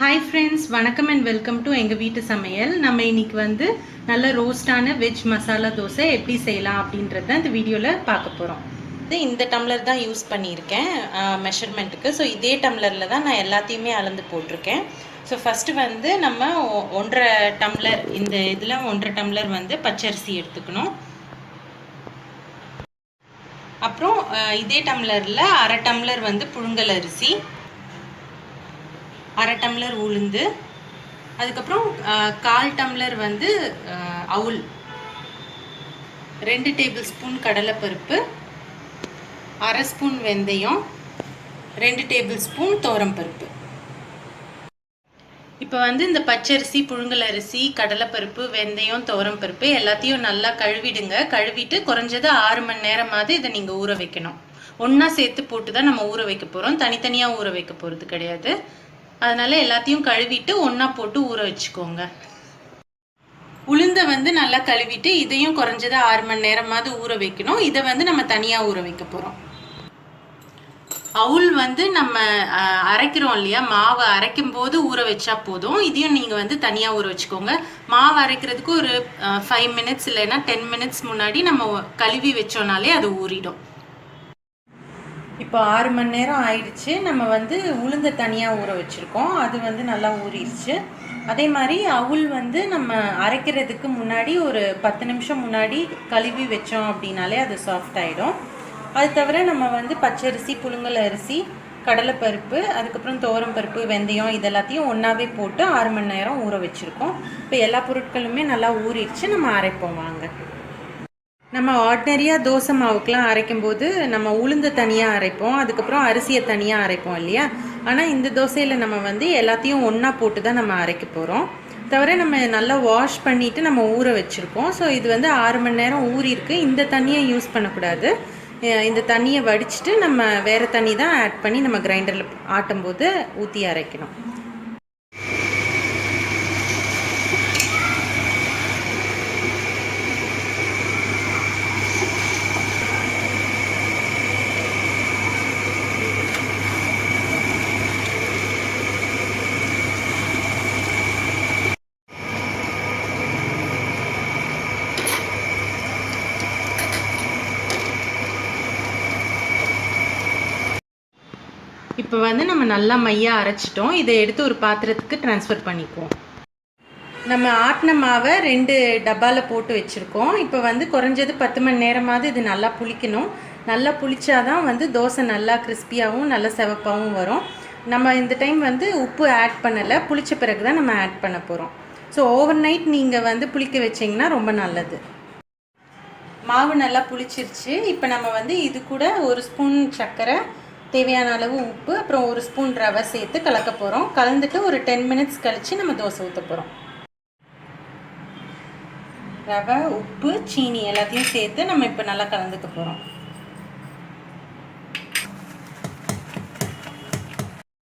Hi friends வணக்கம் and welcome to எங்கள் வீட்டு சமையல். நம்ம இன்னைக்கு வந்து நல்ல ரோஸ்டான வெஜ் மசாலா தோசை எப்படி செய்யலாம் அப்படின்றத இந்த வீடியோவில் பார்க்க போகிறோம் இது இந்த டம்ளர் தான் யூஸ் பண்ணியிருக்கேன். மெஷர்மெண்ட்டுக்கு ஸோ இதே டம்ளரில் தான் நான் எல்லாத்தையுமே அளந்து போட்டிருக்கேன். ஸோ ஃபஸ்ட்டு வந்து நம்ம ஒ- ஒன்றரை டம்ளர் இந்த இதில் ஒன்றரை டம்ளர் வந்து பச்சரிசி எடுத்துக்கணும். அப்புறம் இதே டம்ளரில் அரை டம்ளர் வந்து புழுங்கல் அரிசி. அரை டம்ளர் உளுந்து அதுக்கப்புறம் கால் டம்ளர் வந்து அவுல். ரெண்டு டேபிள் ஸ்பூன் கடலைப்பருப்பு அரை ஸ்பூன் வெந்தயம் ரெண்டு டேபிள் ஸ்பூன் பருப்பு. இப்போ வந்து இந்த பச்சரிசி புழுங்கல் அரிசி கடலைப்பருப்பு வெந்தயம் பருப்பு எல்லாத்தையும் நல்லா கழுவிடுங்க. கழுவிட்டு குறைஞ்சது ஆறு மணி நேரமாவது இதை நீங்கள் ஊற வைக்கணும். ஒன்றா சேர்த்து போட்டு தான் நம்ம ஊற வைக்க போகிறோம் தனித்தனியாக ஊற வைக்க போகிறது கிடையாது. அதனால எல்லாத்தையும் கழுவிட்டு ஒன்றா போட்டு ஊற வச்சுக்கோங்க. உளுந்தை வந்து நல்லா கழுவிட்டு இதையும் குறைஞ்சது ஆறு மணி நேரமாவது ஊற வைக்கணும். இதை வந்து நம்ம தனியாக ஊற வைக்க போகிறோம் அவுல் வந்து நம்ம அரைக்கிறோம் இல்லையா? மாவு அரைக்கும் போது ஊற வச்சா போதும். இதையும் நீங்கள் வந்து தனியாக ஊற வச்சுக்கோங்க. மாவு அரைக்கிறதுக்கு ஒரு ஃபைவ் மினிட்ஸ் இல்லைன்னா டென் மினிட்ஸ் முன்னாடி நம்ம கழுவி வச்சோனாலே அது ஊறிடும். இப்போ ஆறு மணி நேரம் ஆயிடுச்சு. நம்ம வந்து உளுந்த தனியாக ஊற வச்சுருக்கோம். அது வந்து நல்லா ஊறிடுச்சு. அதே மாதிரி அவுள் வந்து நம்ம அரைக்கிறதுக்கு முன்னாடி ஒரு பத்து நிமிஷம் முன்னாடி கழுவி வச்சோம் அப்படின்னாலே அது சாஃப்ட் ஆகிடும் அது தவிர நம்ம வந்து பச்சரிசி புழுங்கல் அரிசி கடலைப்பருப்பு அதுக்கப்புறம் துவரம் பருப்பு வெந்தயம் இதெல்லாத்தையும் ஒன்றாவே போட்டு ஆறு மணி நேரம் ஊற வச்சுருக்கோம். இப்போ எல்லா பொருட்களுமே நல்லா ஊறிடுச்சு. நம்ம அரைப்போம் வாங்க. நம்ம ஆர்டினரியாக தோசை மாவுக்கெலாம் அரைக்கும் போது நம்ம உளுந்து தனியாக அரைப்போம். அதுக்கப்புறம் அரிசியை தனியாக அரைப்போம் இல்லையா? ஆனால் இந்த தோசையில் நம்ம வந்து எல்லாத்தையும் ஒன்றா போட்டு தான் நம்ம அரைக்க போகிறோம் தவிர நம்ம நல்லா வாஷ் பண்ணிவிட்டு நம்ம ஊற வச்சுருக்கோம் ஸோ இது வந்து ஆறு மணி நேரம் ஊறியிருக்கு. இந்த தண்ணியை யூஸ் பண்ணக்கூடாது. இந்த தண்ணியை வடிச்சிட்டு நம்ம வேறு தண்ணி தான் ஆட் பண்ணி நம்ம கிரைண்டரில் ஆட்டும்போது ஊற்றி அரைக்கணும். இப்போ வந்து நம்ம நல்லா மையாக அரைச்சிட்டோம். இதை எடுத்து ஒரு பாத்திரத்துக்கு ட்ரான்ஸ்ஃபர் பண்ணிக்குவோம். நம்ம ஆட்டின மாவை ரெண்டு டப்பாவில் போட்டு வச்சுருக்கோம். இப்போ வந்து குறைஞ்சது பத்து மணி நேரமாவது இது நல்லா புளிக்கணும். நல்லா புளிச்சாதான் வந்து தோசை நல்லா கிறிஸ்பியாகவும் நல்லா செவப்பாகவும் வரும். நம்ம இந்த டைம் வந்து உப்பு ஆட் பண்ணலை. புளிச்ச பிறகு தான் நம்ம ஆட் பண்ண போகிறோம் ஸோ ஓவர் நைட் நீங்கள் வந்து புளிக்க வச்சிங்கன்னா ரொம்ப நல்லது. மாவு நல்லா புளிச்சிருச்சு. இப்போ நம்ம வந்து இது கூட ஒரு ஸ்பூன் சர்க்கரை தேவையான அளவு உப்பு அப்புறம் ஒரு ஸ்பூன் ரவை சேர்த்து கலக்க போகிறோம் கலந்துட்டு ஒரு டென் மினிட்ஸ் கழித்து நம்ம தோசை ஊற்ற போகிறோம் ரவை உப்பு சீனி எல்லாத்தையும் சேர்த்து நம்ம இப்போ நல்லா கலந்துக்க போகிறோம்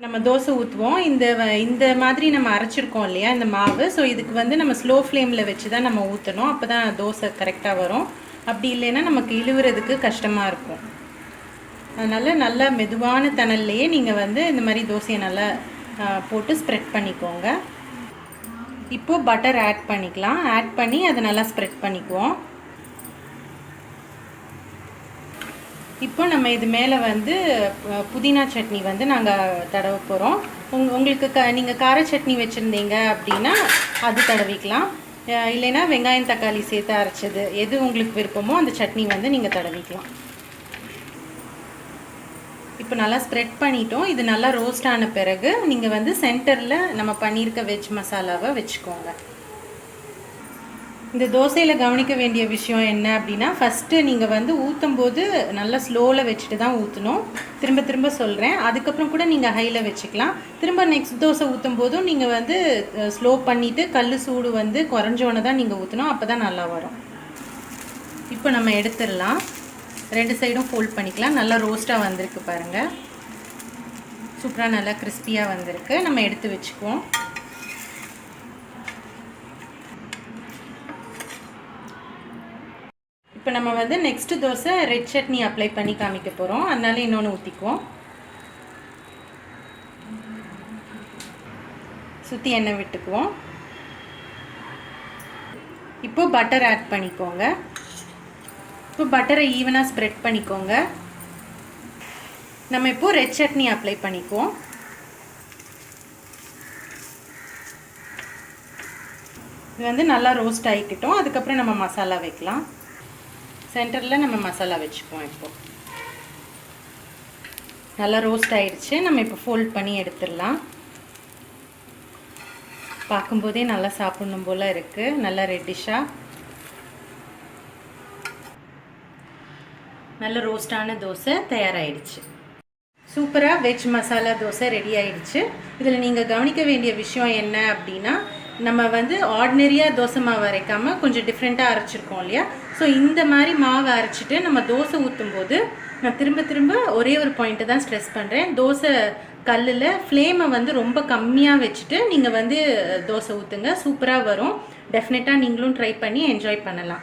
நம்ம தோசை ஊற்றுவோம் இந்த இந்த மாதிரி நம்ம அரைச்சிருக்கோம் இல்லையா இந்த மாவு. ஸோ இதுக்கு வந்து நம்ம ஸ்லோ ஃப்ளேமில் வச்சு தான் நம்ம ஊற்றணும் அப்போ தான் தோசை கரெக்டாக வரும். அப்படி இல்லைன்னா நமக்கு இழுவுறதுக்கு கஷ்டமாக இருக்கும். அதனால் நல்லா மெதுவான தணல்லையே நீங்கள் வந்து இந்த மாதிரி தோசையை நல்லா போட்டு ஸ்ப்ரெட் பண்ணிக்கோங்க. இப்போது பட்டர் ஆட் பண்ணிக்கலாம். ஆட் பண்ணி அதை நல்லா ஸ்ப்ரெட் பண்ணிக்குவோம். இப்போ நம்ம இது மேலே வந்து புதினா சட்னி வந்து நாங்கள் தடவ போகிறோம் உங் உங்களுக்கு க நீங்கள் கார சட்னி வச்சுருந்தீங்க அப்படின்னா அது தடவிக்கலாம். இல்லைன்னா வெங்காயம் தக்காளி சேர்த்து அரைச்சது எது உங்களுக்கு விருப்பமோ அந்த சட்னி வந்து நீங்கள் தடவிக்கலாம். இப்போ நல்லா ஸ்ப்ரெட் பண்ணிட்டோம். இது நல்லா ரோஸ்ட் ஆன பிறகு நீங்கள் வந்து சென்டரில் நம்ம பண்ணியிருக்க வெஜ் மசாலாவை வச்சுக்கோங்க. இந்த தோசையில் கவனிக்க வேண்டிய விஷயம் என்ன அப்படின்னா ஃபஸ்ட்டு நீங்கள் வந்து ஊற்றும் போது நல்லா ஸ்லோவில் வச்சுட்டு தான் ஊற்றணும் திரும்ப திரும்ப சொல்கிறேன் அதுக்கப்புறம் கூட நீங்கள் ஹையில் வச்சுக்கலாம். திரும்ப நெக்ஸ்ட் தோசை ஊற்றும் போதும் நீங்கள் வந்து ஸ்லோ பண்ணிவிட்டு கல் சூடு வந்து குறைஞ்சோன்னு தான் நீங்கள் ஊற்றணும் அப்போ தான் நல்லா வரும். இப்போ நம்ம எடுத்துடலாம். ரெண்டு சைடும் ஃபோல்ட் பண்ணிக்கலாம். நல்லா ரோஸ்ட்டாக வந்திருக்கு பாருங்கள் சூப்பராக நல்லா கிறிஸ்பியாக வந்திருக்கு. நம்ம எடுத்து வச்சுக்குவோம். இப்போ நம்ம வந்து next dosa red chutney apply பண்ணி காமிக்க போகிறோம் அதனால இன்னொன்று ஊற்றிக்குவோம் சுற்றி எண்ணெய் விட்டுக்குவோம். இப்போ பட்டர் ஆட் பண்ணிக்கோங்க. இப்போ பட்டரை ஈவனாக ஸ்ப்ரெட் பண்ணிக்கோங்க. நம்ம இப்போது ரெட் சட்னி அப்ளை பண்ணிக்குவோம். இது வந்து நல்லா ரோஸ்ட் ஆகிக்கிட்டோம் அதுக்கப்புறம் நம்ம மசாலா வைக்கலாம். சென்டரில் நம்ம மசாலா வச்சுக்குவோம் இப்போ. நல்லா ரோஸ்ட் ஆகிடுச்சு நம்ம இப்போ ஃபோல்ட் பண்ணி எடுத்துடலாம். பார்க்கும்போதே நல்லா சாப்பிடணும் போல் இருக்குது நல்லா ரெட்டிஷாக நல்ல ரோஸ்டான தோசை தயாராகிடுச்சு சூப்பராக வெஜ் மசாலா தோசை ரெடி ஆயிடுச்சு. இதில் நீங்கள் கவனிக்க வேண்டிய விஷயம் என்ன அப்படின்னா நம்ம வந்து ஆர்டினரியாக தோசை மாவு அரைக்காமல் கொஞ்சம் டிஃப்ரெண்ட்டாக அரைச்சிருக்கோம் இல்லையா? ஸோ இந்த மாதிரி மாவு அரைச்சிட்டு நம்ம தோசை ஊற்றும் போது நான் திரும்ப திரும்ப ஒரே ஒரு பாயிண்ட்டை தான் ஸ்ட்ரெஸ் பண்ணுறேன் தோசை கல்லில் ஃப்ளேமை வந்து ரொம்ப கம்மியாக வச்சுட்டு நீங்கள் வந்து தோசை ஊற்றுங்க சூப்பராக வரும். டெஃபினட்டாக நீங்களும் ட்ரை பண்ணி என்ஜாய் பண்ணலாம்.